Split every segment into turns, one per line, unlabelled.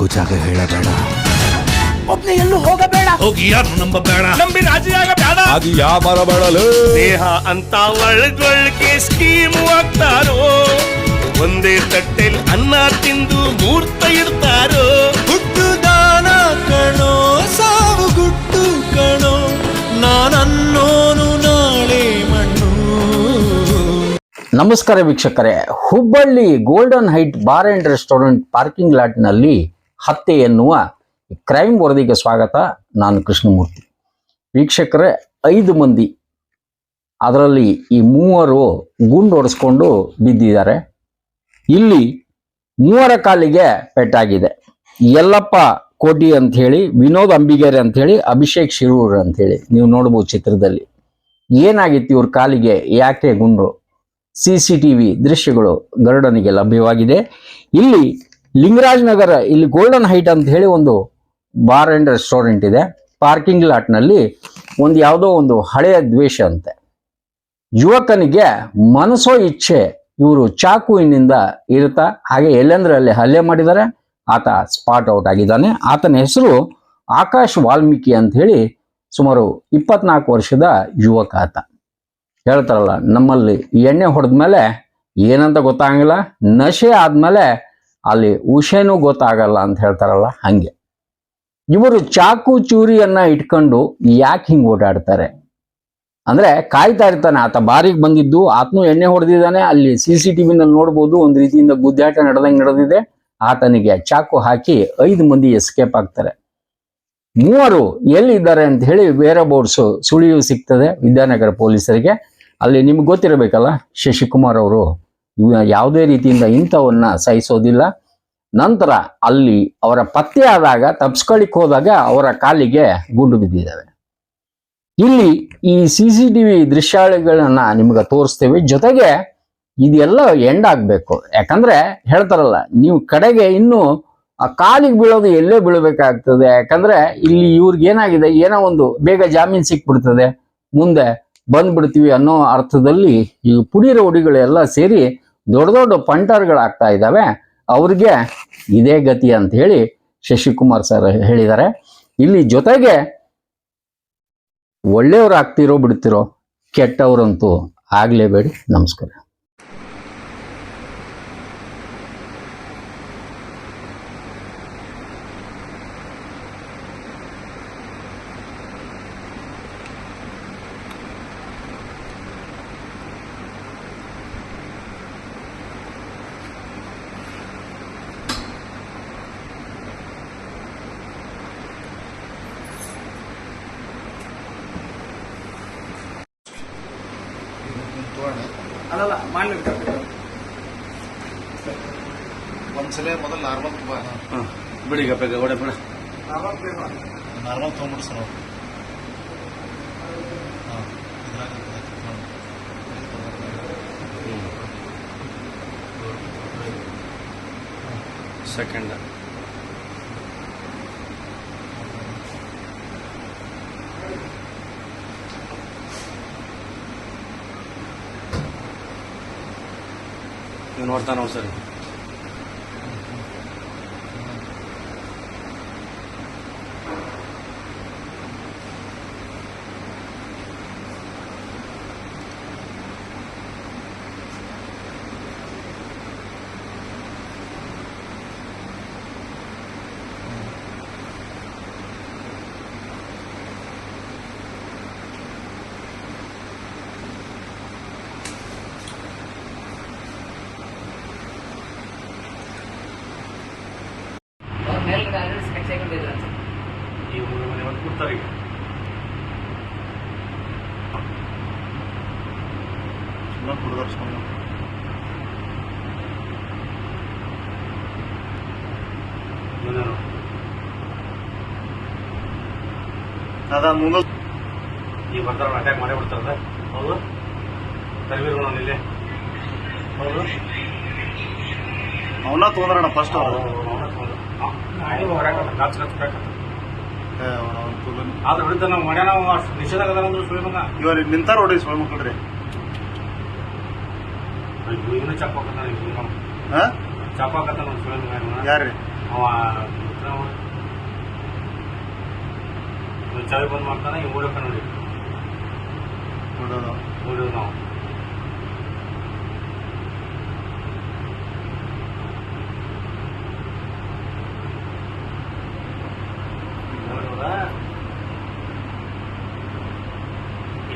ಯಾರಿಗೂ ಜಾಗ ಹೇಳಬೇಡ.
ಒಬ್ನೇ ಎಲ್ಲೂ ಹೋಗಬೇಡ.
ಹೋಗಿ ಯಾರು ನಂಬಬೇಡ?
ನಂಬಿ ರಾಜಿಯಾಗ ಬೇಡ
ಅದು ಯಾವ ಬರಬೇಡಲು
ದೇಹ ಅಂತ ಒಳಗೊಳಗೆ ಸ್ಕೀಮು ಹಾಕ್ತಾರೋ ಒಂದೇ ತಟ್ಟೆಲ್ ಅನ್ನ ತಿಂದು ಮೂರ್ತ ಇರ್ತಾರೋ
ಹುಟ್ಟು ದಾನ ಕಣೋ ಸಾವು ಗುಟ್ಟು ಕಣೋ ನಾನನ್ನೋನು ನಾಳೆ ಮಣ್ಣು.
ನಮಸ್ಕಾರ ವೀಕ್ಷಕರೇ Hubballi golden height bar and restaurant parking ಲಾಟ್ನಲ್ಲಿ ಹತ್ಯೆ ಎನ್ನುವ ಕ್ರೈಮ್ ವರದಿಗೆ ಸ್ವಾಗತ ನಾನು ಕೃಷ್ಣಮೂರ್ತಿ. ವೀಕ್ಷಕರೇ, ಐದು ಮಂದಿ ಅದರಲ್ಲಿ ಈ ಮೂವರು ಗುಂಡು ಹೊಡೆಸ್ಕೊಂಡು ಬಿದ್ದಿದ್ದಾರೆ. ಇಲ್ಲಿ ಮೂವರ ಕಾಲಿಗೆ ಪೆಟ್ಟಾಗಿದೆ. ಯಲ್ಲಪ್ಪ ಕೋಟಿ ಅಂತ ಹೇಳಿ ವಿನೋದ್ ಅಂಬಿಗೇರಿ ಅಂತ ಹೇಳಿ ಅಭಿಷೇಕ್ ಶಿರೂರ್ ಅಂತ ಹೇಳಿ ನೀವು ನೋಡ್ಬೋದು ಚಿತ್ರದಲ್ಲಿ. ಏನಾಗಿತ್ತು ಇವ್ರ ಕಾಲಿಗೆ, ಯಾಕೆ ಗುಂಡು? ಸಿ ಸಿ ಟಿ ವಿ ದೃಶ್ಯಗಳು ಗರುಡನಿಗೆ ಲಭ್ಯವಾಗಿದೆ. ಇಲ್ಲಿ ಲಿಂಗರಾಜ್ ನಗರ ಇಲ್ಲಿ ಗೋಲ್ಡನ್ ಹೈಟ್ ಅಂತ ಹೇಳಿ ಒಂದು ಬಾರ್ ಅಂಡ್ ರೆಸ್ಟೋರೆಂಟ್ ಇದೆ. ಪಾರ್ಕಿಂಗ್ ಲಾಟ್ನಲ್ಲಿ ಒಂದು ಯಾವುದೋ ಒಂದು ಹಳೆಯ ದ್ವೇಷ ಅಂತೆ. ಯುವಕನಿಗೆ ಮನಸ್ಸೋ ಇಚ್ಛೆ ಇವರು ಚಾಕುವಿನಿಂದ ಇರುತ್ತಾ? ಹಾಗೆ ಎಲ್ಲೆಂದ್ರೆ ಅಲ್ಲಿ ಹಲ್ಲೆ ಮಾಡಿದ್ದಾರೆ? ಆತ ಸ್ಪಾಟ್ ಔಟ್ ಆಗಿದ್ದಾನೆ. ಆತನ ಹೆಸರು ಆಕಾಶ್ ವಾಲ್ಮೀಕಿ ಅಂತ ಹೇಳಿ ಸುಮಾರು ಇಪ್ಪತ್ನಾಲ್ಕು ವರ್ಷದ ಯುವಕ ಆತ. ಹೇಳ್ತಾರಲ್ಲ, ನಮ್ಮಲ್ಲಿ ಎಣ್ಣೆ ಹೊಡೆದ್ಮೇಲೆ ಏನಂತ ಗೊತ್ತಾಗಂಗಿಲ್ಲ. ನಶೆ ಆದ್ಮೇಲೆ ಅಲ್ಲಿ ಉಷೇನೂ ಗೊತ್ತಾಗಲ್ಲ ಅಂತ ಹೇಳ್ತಾರಲ್ಲ, ಹಂಗೆ. ಇವರು ಚಾಕು ಚೂರಿಯನ್ನ ಇಟ್ಕೊಂಡು ಯಾಕೆ ಹಿಂಗೆ ಓಡಾಡ್ತಾರೆ? ಅಂದ್ರೆ ಕಾಯ್ತಾ ಇರ್ತಾನೆ, ಆತ ಬಾರಿಗೆ ಬಂದಿದ್ದು, ಆತನು ಎಣ್ಣೆ ಹೊಡೆದಿದ್ದಾನೆ, ಅಲ್ಲಿ ಸಿ ಸಿ ಟಿ ವಿನಲ್ಲಿ ನೋಡ್ಬೋದು, ಒಂದು ರೀತಿಯಿಂದ ಗುದ್ದಾಟ ನಡೆದಂಗೆ ನಡೆದಿದೆ, ಆತನಿಗೆ ಚಾಕು ಹಾಕಿ ಐದು ಮಂದಿ ಎಸ್ಕೇಪ್ ಆಗ್ತಾರೆ. ಮೂವರು ಎಲ್ಲಿದ್ದಾರೆ ಅಂತ ಹೇಳಿ ಬೇರೆ ಬೋರ್ಡ್ಸ್ ಸುಳಿವು ಸಿಗ್ತದೆ ವಿದ್ಯಾನಗರ ಪೊಲೀಸರಿಗೆ. ಅಲ್ಲಿ ನಿಮ್ಗೆ ಗೊತ್ತಿರಬೇಕಲ್ಲ, ಶಶಿಕುಮಾರ್ ಅವರು ಯಾವುದೇ ರೀತಿಯಿಂದ ಇಂಥವನ್ನ ಸಹಿಸೋದಿಲ್ಲ. ನಂತರ ಅಲ್ಲಿ ಅವರ ಪತ್ತೆ ಆದಾಗ ತಪ್ಸ್ಕೊಳ್ಳಿಕ್ ಹೋದಾಗ ಅವರ ಕಾಲಿಗೆ ಗುಂಡು ಬಿದ್ದಿದ್ದಾವೆ. ಇಲ್ಲಿ ಈ ಸಿ ಸಿ ಟಿ ವಿ ದೃಶ್ಯಾವಳಿಗಳನ್ನ ನಿಮ್ಗೆ ತೋರಿಸ್ತೇವೆ. ಜೊತೆಗೆ ಇದೆಲ್ಲ ಎಂಡ್ ಆಗ್ಬೇಕು. ಯಾಕಂದ್ರೆ ಹೇಳ್ತಾರಲ್ಲ, ನೀವು ಕಡೆಗೆ ಇನ್ನು ಆ ಕಾಲಿಗೆ ಬೀಳೋದು ಎಲ್ಲೇ ಬೀಳಬೇಕಾಗ್ತದೆ. ಯಾಕಂದ್ರೆ ಇಲ್ಲಿ ಇವ್ರಿಗೆ ಏನಾಗಿದೆ, ಏನೋ ಒಂದು ಬೇಗ ಜಾಮೀನು ಸಿಕ್ಬಿಡ್ತದೆ. ಮುಂದೆ ಬಂದ್ಬಿಡ್ತೀವಿ ಅನ್ನೋ ಅರ್ಥದಲ್ಲಿ ಈ ಪುಡಿ ರೌಡಿಗಳೆಲ್ಲ ಸೇರಿ ದೊಡ್ಡ ದೊಡ್ಡ ಪಂಟರ್ಗಳಾಗ್ತಾ ಇದ್ದಾವೆ. ಅವ್ರಿಗೆ ಇದೇ ಗತಿ ಅಂತ ಹೇಳಿ ಶಶಿಕುಮಾರ್ ಸರ್ ಹೇಳಿದ್ದಾರೆ. ಇಲ್ಲಿ ಜೊತೆಗೆ ಒಳ್ಳೆಯವ್ರು ಆಗ್ತಿರೋ ಬಿಡ್ತಿರೋ ಕೆಟ್ಟವ್ರಂತೂ ಆಗ್ಲೇಬೇಡಿ. ನಮಸ್ಕಾರ.
ಅಲ್ಲಲ್ಲ ಮಾಡ್ಲಿಕ್ಕೆ
ಒಂದ್ಸಲ ಮೊದಲು ನಾರ್ಮಲ್ ತುಂಬ.
ಬಿಡಿಗ ಬೇಗ ಓಡ ಬಿಡ.
ನಾರ್ಮಲ್ ತೊಗೊಂಬಿಡು ಸರ್
ಸೆಕೆಂಡ್. ನೀವು ನೋಡ್ತಾ ನೋಡಿ ಸರಿ ಈ ಮೂರು ಮನೆ ಹೊತ್ತು ಕೊಡ್ತಾರೆ ಈಗ.
ಸುಮ್ಮನೆ ಕುಡ್ದಾರ. ಅದ ಮುಂದೆ
ಈ ಬರ್ತಾರ ಅಟ್ಯಾಕ್ ಮಾಡೇ ಬಿಡ್ತಾರ ಹೌದು? ಕರಿಬೀರು ನಾನು ಇಲ್ಲೇ. ಹೌದು?
ಅವನ್ನ ತೊಗೊಂಡ್ರಣ ಫಸ್ಟ್ ಅವರು
ಆದ್ರೆ ಬಿಡುತ್ತ ನಾವು ಮಾಡ್ಯಾನ ಅವ ನಿಷೇಧ ಅದ ಅಂದ್ರೆ ಸುಳಿ ಮಗ
ಇವಾಗ ನಿಂತಾರ ನೋಡಿ ಸುಳ್ಳು ಮಕ್ಕಳ್ರಿ
ಇನ್ನೂ ಚಪ್ಪ ಹಾಕತ್ತಾನ
ಹಾ
ಚಪ್ಪ ಹಾಕತ್ತಾನ ಸುಳಿ ಮಗ ಇವ್ನ.
ಯಾರ್ರಿ
ಅವ ನಾವು ಇವ್ನು ಬಂದ್ ಮಾಡ್ತಾನೆ ಈಗ ಓಡೋಕೆ ನೋಡಿ
ನೋಡೋದು
ನೋಡೋದು ನಾವು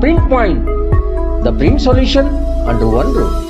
print point the print solution under one roof.